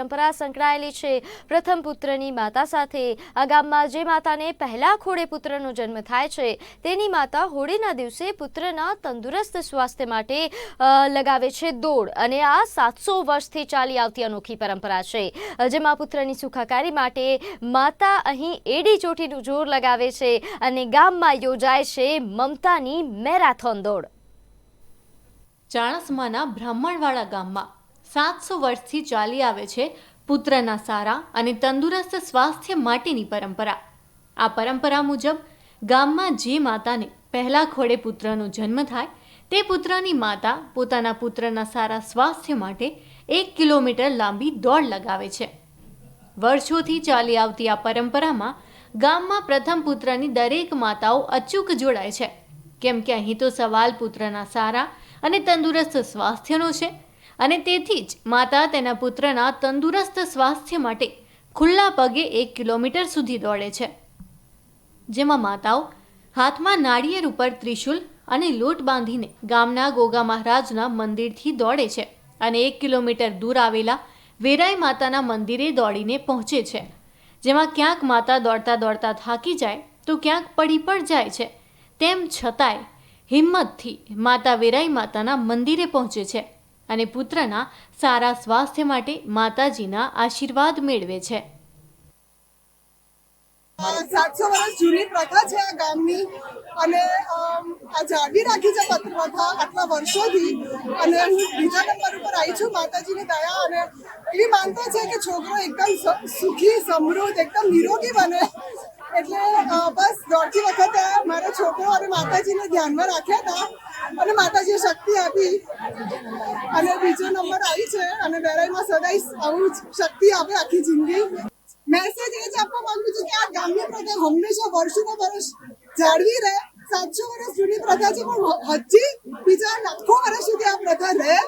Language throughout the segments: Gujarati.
પરંપરા સંકળાયેલી છે. પ્રથમ પુત્રની માતા સાથે આ ગામમાં જે માતાને પહેલા ખોડે પુત્રનો જન્મ થાય છે, તેની માતા હોળીના દિવસે પુત્રના તંદુરસ્ત સ્વાસ્થ્ય માટે લગાવે છે દોડ અને આ સાતસો વર્ષથી ચાલી આવતી અનોખી પરંપરા છે. જેમાં પુત્રની સુખાકારી માટે માતા અહીં એડી ચોટીનું જોર લગાવે છે અને ગામમાં યોજાય છે મમતાની મેરાથોન દોડ. ચાણસમાના બ્રાહ્મણવાળા ગામમાં સાતસો વર્ષથી ચાલી આવે છે પુત્રના સારા અને તંદુરસ્ત સ્વાસ્થ્ય માટેની પરંપરા. આ પરંપરા મુજબ ગામમાં જે માતાને પહેલા ખોડે પુત્રનો જન્મ થાય, તે પુત્રની માતા પોતાના પુત્રના સારા સ્વાસ્થ્ય માટે એક કિલોમીટર લાંબી દોડ લગાવે છે. વર્ષોથી ચાલી આવતી આ પરંપરામાં ગામમાં પ્રથમ પુત્રની દરેક માતાઓ અચૂક જોડાય છે. કેમ કે અહીં તો સવાલ પુત્રના સારા અને તંદુરસ્ત સ્વાસ્થ્યનો છે અને તેથી જ માતા તેના પુત્રના તંદુરસ્ત સ્વાસ્થ્ય માટે ખુલ્લા પગે એક કિલોમીટર સુધી દોડે છે. જેમાં માતાઓ હાથમાં નાળિયેર ઉપર ત્રિશુલ અને લોટ બાંધીને ગામના ગોગા મહારાજના મંદિરથી દોડે છે અને એક કિલોમીટર દૂર આવેલા વેરાઈ માતાના મંદિરે દોડીને પહોંચે છે. જેમાં ક્યાંક માતા દોડતા દોડતા થાકી જાય તો ક્યાંક પડી પણ જાય છે. તેમ છતાંય હિંમતથી માતા વેરાઈ માતાના મંદિરે પહોંચે છે. અને પુત્રના સારા સ્વાસ્થ્ય માટે માતાજીના આશીર્વાદ મેળવે છે. સાતસો વર્ષ જૂની પ્રથા છે આ ગામની અને આ જાળવી રાખી છે પ્રથા આટલા વર્ષોથી અને હું બીજા નંબર ઉપર આવી છું માતાજીની દયા અને એવી માનતા છે કે છોકરો એકદમ સુખી, સમૃદ્ધ, એકદમ નિરોગી બને. એટલે બસ દોડતી વખતે મારા છોકરો અને માતાજીને ધ્યાનમાં રાખ્યા હતા. અને માતાજીએ શક્તિ આપી. અને બીજો નંબર આવી છે અને બેરાઈમાં સદાય આવું શક્તિ આપે આખી જિંદગી. મેસેજ એ જ આપવા માંગુ છું કે આ ગામની પ્રથા હંમેશા વર્ષોના વર્ષ જાળવી રહે. સાતસો વર્ષ જૂની પ્રથા છે, પણ હજી બીજા લાખો વર્ષ સુધી આ પ્રથા રહે.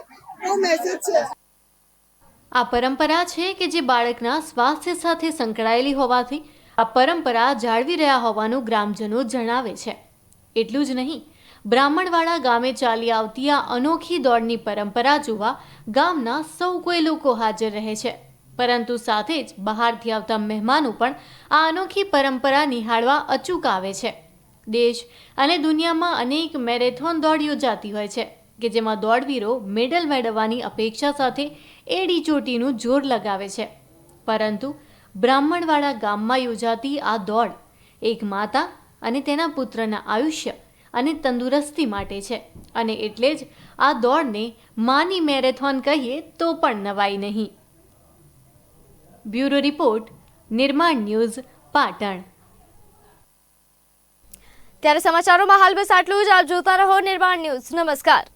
એવો મેસેજ છે. આ પરંપરા છે કે જે બાળકના સ્વાસ્થ્ય સાથે સંકળાયેલી હોવાથી આ પરંપરા જાળવી રહ્યા હોવાનું ગ્રામજનો જણાવે છે. એટલું જ નહીં બ્રાહ્મણવાડા ગામે ચાલી આવતી આ અનોખી દોડની પરંપરા જોવા ગામના સૌ કોઈ લોકો હાજર રહે છે. પરંતુ સાથે જ બહારથી આવતા મહેમાનો પણ આ અનોખી પરંપરા નિહાળવા અચૂક આવે છે. દેશ અને દુનિયામાં અનેક મેરેથોન દોડ યોજાતી હોય છે, કે જેમાં દોડવીરો મેડલ મેળવવાની અપેક્ષા સાથે એડી ચોટીનું જોર લગાવે છે. પરંતુ બ્રાહ્મણવાડા ગામમાં યોજાતી આ દોડ એક માતા અને તેના પુત્રના આયુષ્ય અને તંદુરસ્તી માટે છે. અને એટલે જ આ દોડને માની મેરેથોન કહીએ તો પણ નવાઈ નહીં. Bureau report, Nirman news, Patan. ત્યારે સમાચારોમાં હાલ બસ આટલું જ. આપ જોતા રહો નિર્માણ ન્યૂઝ. નમસ્કાર.